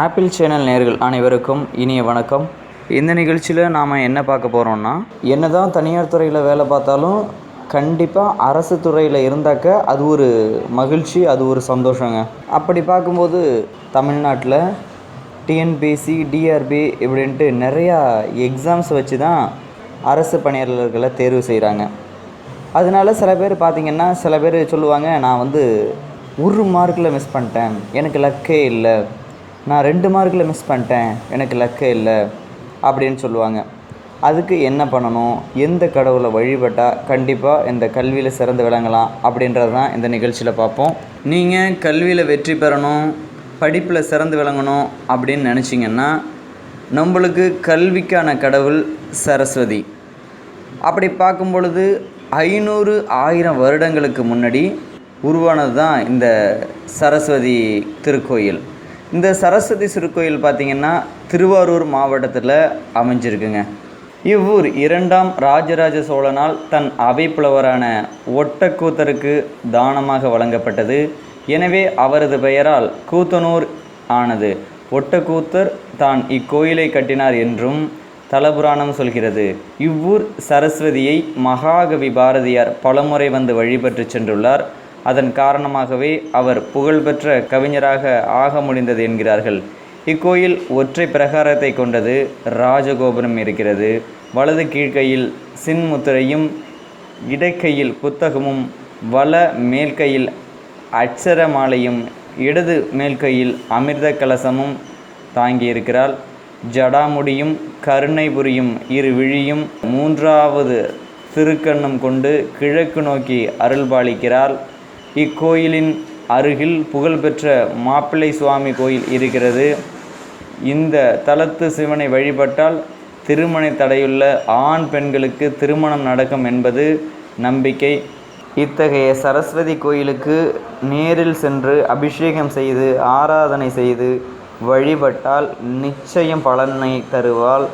Apple channel நேர்கள் அனைவருக்கும் இனிய வணக்கம். இந்த நிகழ்ச்சியில் நாம் என்ன பார்க்க போகிறோம்னா என்ன தான் தனியார் துறையில் வேலை பார்த்தாலும் கண்டிப்பாக அரசு துறையில் இருந்தாக்க அது ஒரு மகிழ்ச்சி அது ஒரு சந்தோஷங்க. அப்படி பார்க்கும்போது தமிழ்நாட்டில் டிஎன்பிசி டிஆர்பி இப்படின்ட்டு நிறையா எக்ஸாம்ஸ் வச்சு தான் அரசு பணியாளர்களை தேர்வு செய்கிறாங்க அதனால சில பேர் பார்த்திங்கன்னா சில பேர் சொல்லுவாங்க நான் வந்து ஒரு மார்க்கில் மிஸ் பண்ணிட்டேன். எனக்கு லக்கே இல்லை. நான் ரெண்டு மார்க்கில் மிஸ் பண்ணிட்டேன். எனக்கு லக்கே இல்லை அப்படின்னு சொல்லுவாங்க. அதுக்கு என்ன பண்ணணும்? எந்த கடவுளை வழிபட்டால் கண்டிப்பாக இந்த கல்வியில் சிறந்து விளங்கலாம் அப்படின்றது தான் இந்த நிகழ்ச்சியில் பார்ப்போம். நீங்கள் கல்வியில் வெற்றி பெறணும் படிப்பில் சிறந்து விளங்கணும் அப்படின்னு நினச்சிங்கன்னா நம்மளுக்கு கல்விக்கான கடவுள் சரஸ்வதி. அப்படி பார்க்கும் பொழுது ஐநூறு ஆயிரம் வருடங்களுக்கு முன்னாடி உருவானது தான் இந்த சரஸ்வதி திருக்கோயில். இந்த சரஸ்வதி திருக்கோயில் பார்த்திங்கன்னா திருவாரூர் மாவட்டத்தில் அமைஞ்சிருக்குங்க. இவ்வூர் இரண்டாம் ராஜராஜ சோழனால் தன் அவைப்புலவரான ஒட்டக்கூத்தருக்கு தானமாக வழங்கப்பட்டது. எனவே அவரது பெயரால் கூத்தனூர் ஆனது. ஒட்டக்கூத்தர் தான் இக்கோயிலை கட்டினார் என்றும் தலபுராணம் சொல்கிறது. இவ்வூர் சரஸ்வதியை மகாகவி பாரதியார் பலமுறை வந்து வழிபட்டு சென்றுள்ளார். அதன் காரணமாகவே அவர் புகழ்பெற்ற கவிஞராக ஆக முடிந்தது என்கிறார்கள். இக்கோயில் ஒற்றை பிரகாரத்தை கொண்டது ராஜகோபுரம் இருக்கிறது. வலது கீழ்க்கையில் சின்முத்திரையும் இடைக்கையில் புத்தகமும் வல மேல்கையில் அட்சரமாலையும் இடது மேல்கையில் அமிர்த கலசமும் தாங்கியிருக்கிறாள் ஜடாமுடியும் கருணை புரியும் இரு விழியும் மூன்றாவது திருக்கண்ணும் கொண்டு கிழக்கு நோக்கி அருள்பாலிக்கிறாள் இக்கோயிலின் அருகில் புகழ்பெற்ற மாப்பிள்ளை சுவாமி கோயில் இருக்கிறது. இந்த தலத்து சிவனை வழிபட்டால் திருமண தடையுள்ள ஆண் பெண்களுக்கு திருமணம் நடக்கும் என்பது நம்பிக்கை. இத்தகைய சரஸ்வதி கோயிலுக்கு நேரில் சென்று அபிஷேகம் செய்து ஆராதனை செய்து வழிபட்டால் நிச்சயம் பலனை தருவாள்.